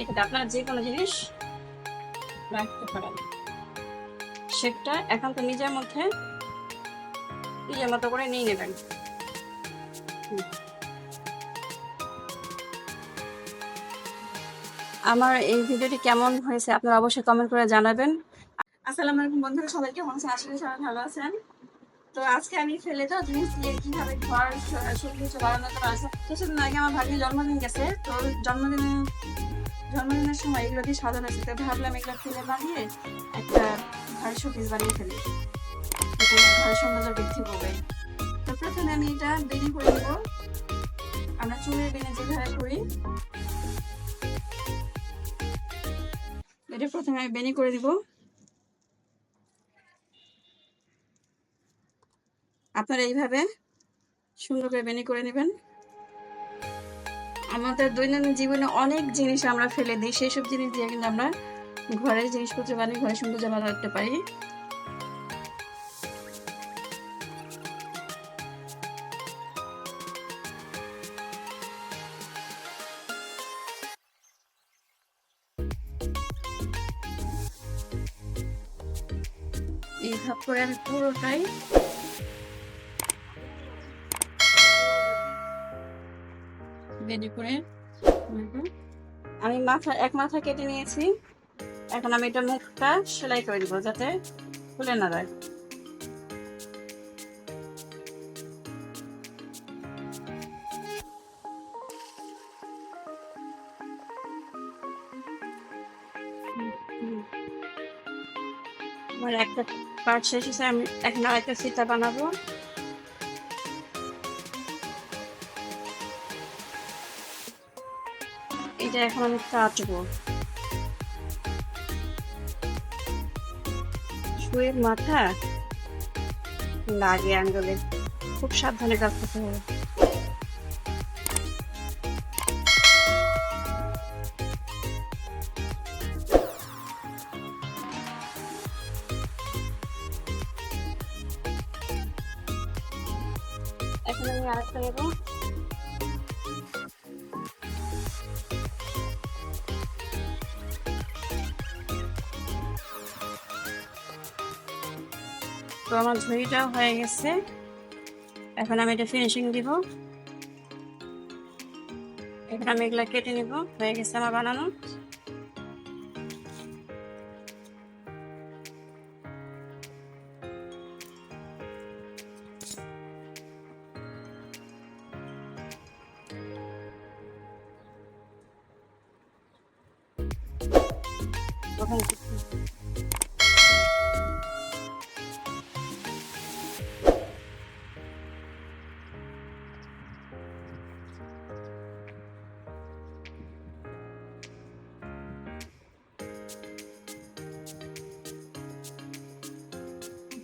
এটাতে আপনারা যে কোনো জিনিস রাখতে পারেন। শেপটা একান্ত নিজের মধ্যে নিজের মতো করে নিয়ে নেবেন। আমার এই ভিডিওটি কেমন হয়েছে আপনারা অবশ্যই কমেন্ট করে জানাবেন। আসসালামু আলাইকুম বন্ধুরা, সবাই কেমন আছেন? আশা করি সবাই ভালো আছেন। তো আজকে আমি ফেলে দাও জিনিস দিয়ে কীভাবে ঘর স- সব কিছু বানানো করা আছে কিছুদিন আগে আমার ভাগ্যের জন্মদিন গেছে। তো জন্মদিনে জন্মদিনের সময় এগুলো দিয়ে সাজানো আছে। তো ভাবলাম এগুলো ফেলে বানিয়ে একটা ঘরের শোপিস বানিয়ে ফেলি। এটা ঘরের সৌন্দর্য বৃদ্ধি করবে তো প্রথমে আমি এটা বেনি করে নেব। আমরা চুলের বেনে যেভাবে করি, এটা প্রথমে আমি বেনি করে দিব আপনারা এইভাবে সুন্দর করে বেনি করে নেবেন। আমাদের দৈনন্দিন জীবনে অনেক জিনিস আমরা ফেলে দিই। সেই সব জিনিস দিয়ে কিন্তু আমরা ঘরের জিনিসপত্র বানিয়ে, ঘরে সৌন্দর্য বানাতে পারি। এইভাবে করে আমি পুরোটাই করে? আমি মাথা, এক মাথা কেটে নিয়েছি। এখন আমি এটা মুখটা সেলাই করে দিব যাতে খুলে না যায়। আমার একটা পার্ট শেষ হয়েছে, আমি এখন আরেকটা সিটা বানাবো। এটা এখন আমি কাটবো। শুয়ের মাথা লাগে আঙ্গুলে। খুব সাবধানে কাটতে হবে। এখন আমি আরেকটা নেব। তো আমার ঝুড়িটাও হয়ে গেছে। এখন আমি এটা ফিনিশিং দিব। এখন আমি এগুলা কেটে নিব। হয়ে গেছে আমার বানানো।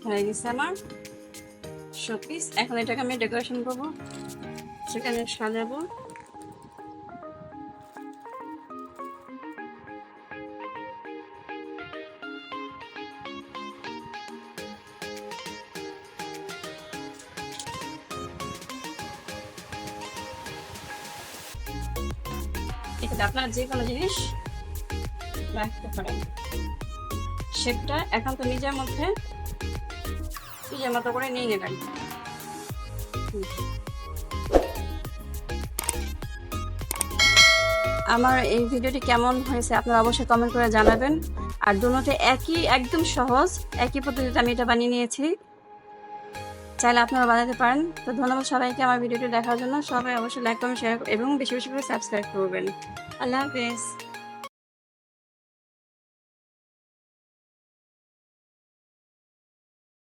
হয়ে আমার শোপিস এখন এটাকে আমি ডেকোরেশন করব। সেখানে সাজাবো। এটাতে আপনারা যে কোনো জিনিস রাখতে পারেন। শেপটা একান্ত নিজের মধ্যে নিজের আমার এই ভিডিওটি কেমন হয়েছে আপনারা অবশ্যই কমেন্ট করে জানাবেন। আর দুটোতে একই, একদম সহজ, একই পদ্ধতিতে আমি এটা বানিয়ে নিয়েছি। চাইলে আপনারা বানাতে পারেন। তো ধন্যবাদ সবাইকে আমার ভিডিওটি দেখার জন্য। সবাই অবশ্যই লাইক কমেন্ট শেয়ার এবং বেশি বেশি করে সাবস্ক্রাইব করবেন। আল্লাহ হাফেজ।